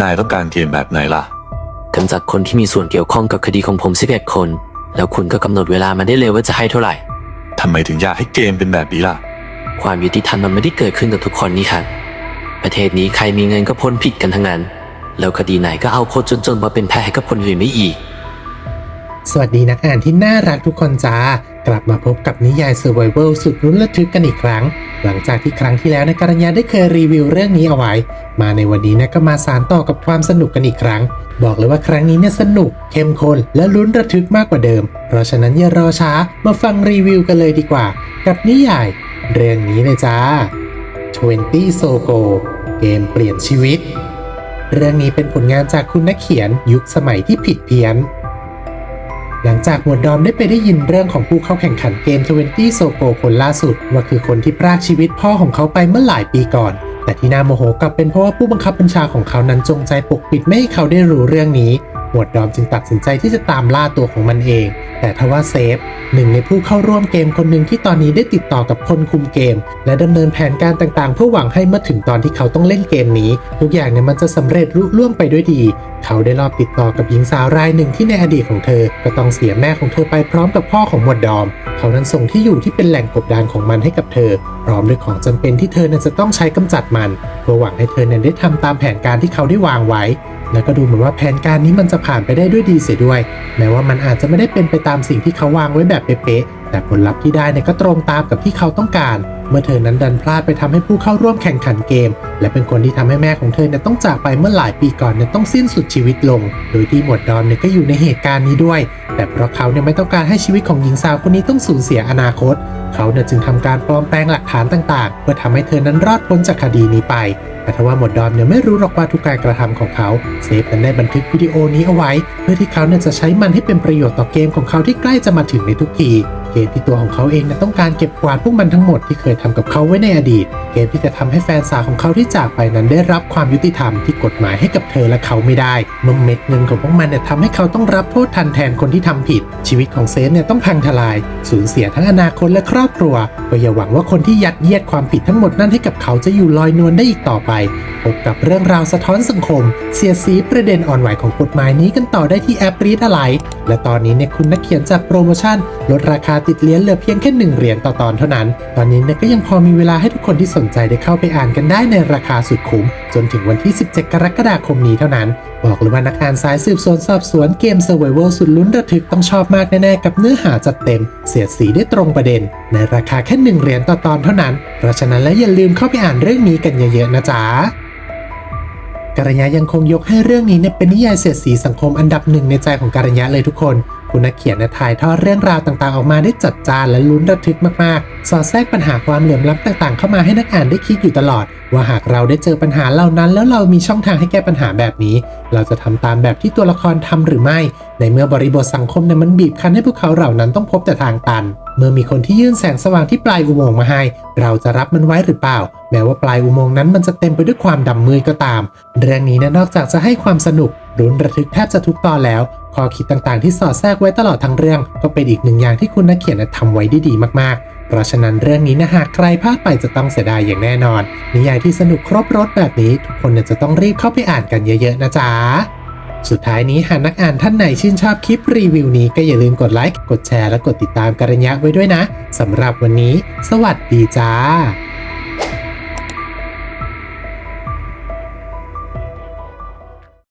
นายต้องการเกมแบบไหนล่ะ กำจัดคนที่มีส่วนเกี่ยวข้องกับคดีของผม11คน แล้วคุณก็กำหนดเวลามาได้เลยว่าจะให้เท่าไหร่ ทำไมถึงอยากให้เกมเป็นแบบนี้ล่ะ ความยุติธรรมมันไม่ได้เกิดขึ้นกับทุกคนนี่ครับประเทศนี้ใครมีเงินก็พ้นผิดกันทั้งนั้น แล้วคดีไหนก็เอาคนจนๆมาเป็นแพ้ให้กับคนอื่นไม่อีก สวัสดีนักอ่านที่น่ารักทุกคนจ้า กลับมาพบกับนิยาย Survival สุดรุ้นระทึกกันอีกครั้ง หลังจากที่ครั้งที่แล้วนะกัญญาได้เคยรีวิวเรื่องนี้เอาไว้ มาในวันนี้นะก็มาสารต่อกับความสนุกกันอีกครั้ง บอกเลยว่าครั้งนี้เนี่ยสนุก เข้มข้นและลุ้นระทึกมากกว่าเดิม เพราะฉะนั้นอย่ารอช้ามาฟังรีวิวกันเลยดีกว่า กับนิยาย เรื่องนี้เลยจ้า20 So Go เกมเปลี่ยนชีวิต เรื่องนี้เป็นผลงานจากคุณนักเขียนยุคสมัยที่ผิดเพี้ยน หลังจากหมวดดอมได้ไปได้ยินเรื่องของผู้เข้าแข่งขันเกม 20 โซโกคนล่าสุด ว่าคือคนที่พรากชีวิตพ่อของเขาไปเมื่อหลายปีก่อน แต่ที่น่าโมโหกลับเป็นเพราะว่าผู้บังคับบัญชาของเขานั้นจงใจปกปิดไม่ให้เขาได้รู้เรื่องนี้ หมวดดอมจึงตัดสินใจที่จะตามล่าตัวของมันเอง แต่ทว่าเซฟหนึ่งในผู้เข้าร่วมเกมคนหนึ่งที่ตอนนี้ได้ติดต่อกับคนคุมเกม และดำเนินแผนการต่างๆ เพื่อหวังให้เมื่อถึงตอนที่เขาต้องเล่นเกมนี้ ทุกอย่างเนี่ยมันจะสำเร็จลุล่วงไปด้วยดี เขาได้รอบติดต่อกับหญิงสาวรายหนึ่งที่ในอดีตของเธอ ก็ต้องเสียแม่ของเธอไปพร้อมกับพ่อของหมวดดอม เขานั้นส่งที่อยู่ที่เป็นแหล่งกบดานของมันให้กับเธอ พร้อมด้วยของจำเป็นที่เธอนั้นจะต้องใช้กำจัดมันเพื่อหวังให้เธอนั้นได้ทำตามแผนการที่เขาได้วางไว้ แล้วก็ดูเหมือนว่าแผนการนี้มันจะผ่านไปได้ด้วยดีเสียด้วย แม้ว่ามันอาจจะไม่ได้เป็นไปตามสิ่งที่เขาวางไว้แบบเป๊ะๆแต่ผลลัพธ์ที่ได้เนี่ยก็ตรงตามกับที่เขาต้องการ เมื่อเธอนั้นดันพลาดไปทำให้ผู้เข้าร่วมแข่งขันเกม และเป็นคนที่ทำให้แม่ของเธอเนี่ยต้องจากไปเมื่อหลายปีก่อนเนี่ยต้องสิ้นสุดชีวิตลง โดยที่หมวดดอมเนี่ยก็อยู่ในเหตุการณ์นี้ด้วย แต่เพราะเขาเนี่ยไม่ต้องการให้ชีวิตของหญิงสาวคนนี้ต้องสูญเสียอนาคต เขาเนี่ยจึงทำการปลอมแปลงหลักฐานต่าง ๆ เพื่อทำให้เธอนั้นรอดพ้นจากคดีนี้ไป แต่ทว่าหมดดอมเนี่ยไม่รู้หรอกว่าทุกการกระทำของเขา เซฟนั้นได้บันทึกวิดีโอนี้เอาไว้ เพื่อที่เขาเนี่ยจะใช้มันให้เป็นประโยชน์ต่อเกมของเขาที่ใกล้จะมาถึงในทุกที เกมที่ตัวของเขาเองนี่ยต้องการเก็บกวาดพวกมันทั้งหมดที่เคยทำกับเขาไว้ในอดีต เกมที่จะทำให้แฟนสาวของเขาที่จากไปนั้นได้รับความยุติธรรมที่กฎหมายให้กับเธอและเขาไม่ได้เมื่อเม็ดเงินของพวกมันเนี่ยทำให้เขาต้องรับโทษทันแทนคนที่ทำผิด ชีวิตของเซฟเนี่ยต้องพังทลาย สูญเสียทั้งอนาคตและครอบครัวก็อย่าหวังว่าคนที่ยัดเยียดความผิดทั้งหมดนั้นให้กับเขาจะอยู่ลอยนวลได้อีกต่อไปพบกับเรื่องราวสะท้อนสังคม เสียสีประเด็นอ่อนไหวของกฎหมายนี้กันต่อได้ที่แอปรีดอะไร และตอนนี้เนี่ยคุณนักเขียนจากโปรโมชั่นลดราคาติดเหรียญเหลือเพียงแค่1เหรียญต่อตอนเท่านั้น ตอนนี้นก็ยังพอมีเวลาให้ทุกคนที่สนใจได้เข้าไปอ่านกันได้ในราคาสุดคุ้ม จนถึงวันที่ 17 กรกฎาคมนี้เท่านั้น บอกเลยว่านักอ่านสายสืบสวนสอบสวนเกม Survival สุดลุ้นระทึกต้องชอบมากแน่ๆกับเนื้อหาจัดเต็ม เสียดสีได้ตรงประเด็น ในราคาแค่1เหรียญต่อตอนเท่านั้น เพราะฉะนั้นแล้วอย่าลืมเข้าไปอ่านเรื่องนี้กันเยอะๆนะจ๊ะ การัญญายังคงยกให้เรื่องนี้เนี่ยเป็นนิยายเสียดสีสังคมอันดับหนึ่งในใจของการัญญาเลยทุกคน คุณนักเขียนถ่ายทอดเรื่องราวต่างๆ ออกมาได้จัดจ้านและลุ้นระทึกมากๆ สอดแทรกปัญหาความเหลื่อมล้ำต่างๆ เข้ามาให้นักอ่านได้คิดอยู่ตลอด ว่าหากเราได้เจอปัญหาเหล่านั้น แล้วเรามีช่องทางให้แก้ปัญหาแบบนี้ เราจะทำตามแบบที่ตัวละครทำหรือไม่ ในเมื่อบริบทสังคมเนี่ยมันบีบคั้นให้พวกเขาเหล่านั้นต้องพบแต่ทางตัน เมื่อมีคนที่ยื่นแสงสว่างที่ปลายอุโมงค์มาให้ เราจะรับมันไว้หรือเปล่า แม้ว่าปลายอุโมงค์นั้นมันจะเต็มไปด้วยความดำมืดก็ตาม เรื่องนี้นะนอกจากจะให้ความสนุกรุนระทึกแทบจะทุกตอนแล้ว ข้อคิดต่างๆที่สอดแทรกไว้ตลอดทั้งเรื่อง ก็เป็นอีกหนึ่งอย่างที่คุณนักเขียนน่ะทำไว้ได้ดีมากๆ เพราะฉะนั้นเรื่องนี้นะหากใครพลาดไปจะต้องเสียดายอย่างแน่นอน นิยายที่สนุกครบรถแบบนี้ ทุกคนจะต้องรีบเข้าไปอ่านกันเยอะๆนะจ๊ะ สุดท้ายนี้หากนักอ่านท่านไหนชื่นชอบคลิปรีวิวนี้ก็อย่าลืมกดไลค์ กดแชร์ และกดติดตามการัญญะไว้ด้วยนะสำหรับวันนี้ สวัสดีจ้า